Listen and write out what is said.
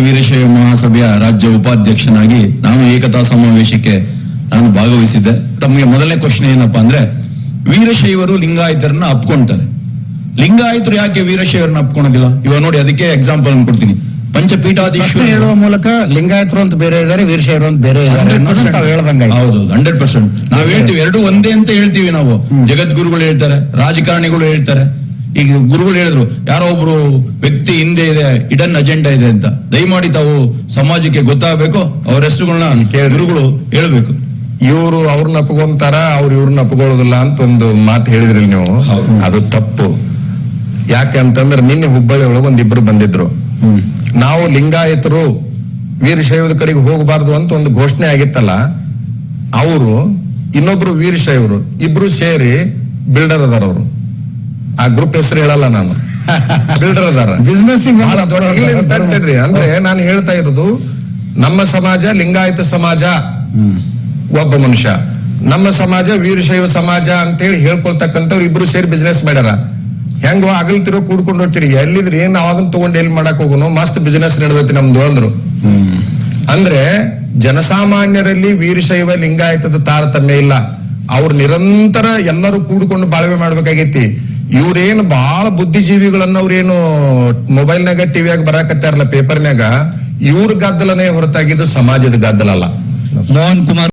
ವೀರಶೈವ ಮಹಾಸಭೆಯ ರಾಜ್ಯ ಉಪಾಧ್ಯಕ್ಷನಾಗಿ ನಾನು ಏಕತಾ ಸಮಾವೇಶಕ್ಕೆ ನಾನು ಭಾಗವಹಿಸಿದ್ದೆ. ತಮಗೆ ಮೊದಲನೇ ಕ್ವಶನ್ ಏನಪ್ಪಾ ಅಂದ್ರೆ ವೀರಶೈವರು ಲಿಂಗಾಯತರನ್ನ ಅಪ್ಕೊಂತಾರೆ ಲಿಂಗಾಯತರು ಯಾಕೆ ವೀರಶೈವರನ್ನ ಅಪ್ಕೊಳೋದಿಲ್ಲ ಇವಾಗ ನೋಡಿ ಅದಕ್ಕೆ ಎಕ್ಸಾಂಪಲ್ ಕೊಡ್ತೀನಿ. ಪಂಚಪೀಠಾಧೀಶ್ವರ ಹೇಳುವ ಮೂಲಕ ಲಿಂಗಾಯತರು ಅಂತ ಬೇರೆ ಇದ್ದಾರೆ ವೀರಶೈವರು ಅಂತ ಬೇರೆ ಇದ್ದಾರೆ ಹೌದು ಹಂಡ್ರೆಡ್ ಪರ್ಸೆಂಟ್ ನಾವ್ ಹೇಳ್ತೀವಿ ಎರಡು ಒಂದೇ ಅಂತ ಹೇಳ್ತೀವಿ ನಾವು. ಜಗದ್ಗುರುಗಳು ಹೇಳ್ತಾರೆ ರಾಜಕಾರಣಿಗಳು ಹೇಳ್ತಾರೆ. ಈಗ ಗುರುಗಳು ಹೇಳಿದ್ರು ಯಾರೋ ಒಬ್ರು ವ್ಯಕ್ತಿ ಹಿಂದೆ ಇದೆ ಇಡನ್ ಅಜೆಂಡಾ ಇದೆ ಅಂತ. ದಯಮಾಡಿ ತಾವು ಸಮಾಜಕ್ಕೆ ಗೊತ್ತಾಗಬೇಕು ಅವ್ರ ಹೆಸರುಗಳನ್ನ. ಗುರುಗಳು ಹೇಳ್ಬೇಕು. ಇವರು ಅವ್ರನ್ನ ಅಪ್ಕೊಂತಾರ ಅವ್ರು ಇವ್ರನ್ನ ಅಪ್ಕೊಳ್ಳೋದಿಲ್ಲ ಅಂತ ಒಂದು ಮಾತು ಹೇಳಿದ್ರಿ ನೀವು. ಅದು ತಪ್ಪು. ಯಾಕೆ ಅಂತಂದ್ರೆ ನಿನ್ನೆ ಹುಬ್ಬಳ್ಳಿ ಒಳಗೆ ಒಂದಿಬ್ರು ಬಂದಿದ್ರು. ನಾವು ಲಿಂಗಾಯತರು ವೀರಶೈವದ ಕಡೆಗೆ ಹೋಗಬಾರ್ದು ಅಂತ ಒಂದು ಘೋಷಣೆ ಆಗಿತ್ತಲ್ಲ ಅವರು ಇನ್ನೊಬ್ರು ವೀರಶೈವರು ಇಬ್ರು ಸೇರಿ ಬಿಲ್ಡರ್ ಅದಾರ ಅವರು. ಆ ಗ್ರೂಪ್ ಹೆಸರು ಹೇಳಲ್ಲ ನಾನು. ಬಿಲ್ಡರ್ ಅದಾರ. ಬಿಸ್ನೆಸ್ ಅಂದ್ರೆ ನಾನು ಹೇಳ್ತಾ ಇರೋದು ನಮ್ಮ ಸಮಾಜ ಲಿಂಗಾಯತ ಸಮಾಜ ಒಬ್ಬ ಮನುಷ್ಯ. ನಮ್ಮ ಸಮಾಜ ವೀರಶೈವ ಸಮಾಜ ಅಂತ ಹೇಳಿ ಹೇಳ್ಕೊಳ್ತಕ್ಕಂಥವ್ರು ಇಬ್ರು ಸೇರಿ ಬಿಸ್ನೆಸ್ ಮಾಡ್ಯಾರ. ಹೆಂಗೋ ಅಗಲ್ತಿರೋ ಕೂಡ್ಕೊಂಡು ಹೋಗ್ತೀರಿ. ಎಲ್ಲಿದ್ರಿ ಏನ್ ಅವಾಗ ತಗೊಂಡ್ ಎಲ್ಲಿ ಮಾಡಕ್ ಹೋಗೋನು? ಮಸ್ತ್ ಬಿಸ್ನೆಸ್ ನಡೆದೈತಿ ನಮ್ದು ಅಂದ್ರು. ಅಂದ್ರೆ ಜನಸಾಮಾನ್ಯರಲ್ಲಿ ವೀರಶೈವ ಲಿಂಗಾಯತದ ತಾರತಮ್ಯ ಇಲ್ಲ. ಅವ್ರು ನಿರಂತರ ಎಲ್ಲರೂ ಕೂಡಿಕೊಂಡು ಬಾಳ್ವೆ ಮಾಡ್ಬೇಕಾಗೈತಿ. ಇವ್ರೇನು ಬಹಳ ಬುದ್ಧಿಜೀವಿಗಳನ್ನವ್ರೇನು ಮೊಬೈಲ್ನಾಗ ಟಿವಿಯಾಗ ಬರಾಕತ್ತಾರಲ್ಲ ಪೇಪರ್ನಾಗ ಇವ್ರ ಗದ್ದಲನೇ ಹೊರತಾಗಿದ್ದು ಸಮಾಜದ ಗದ್ದಲ ಅಲ್ಲ. ಮೋಹನ್ ಕುಮಾರ್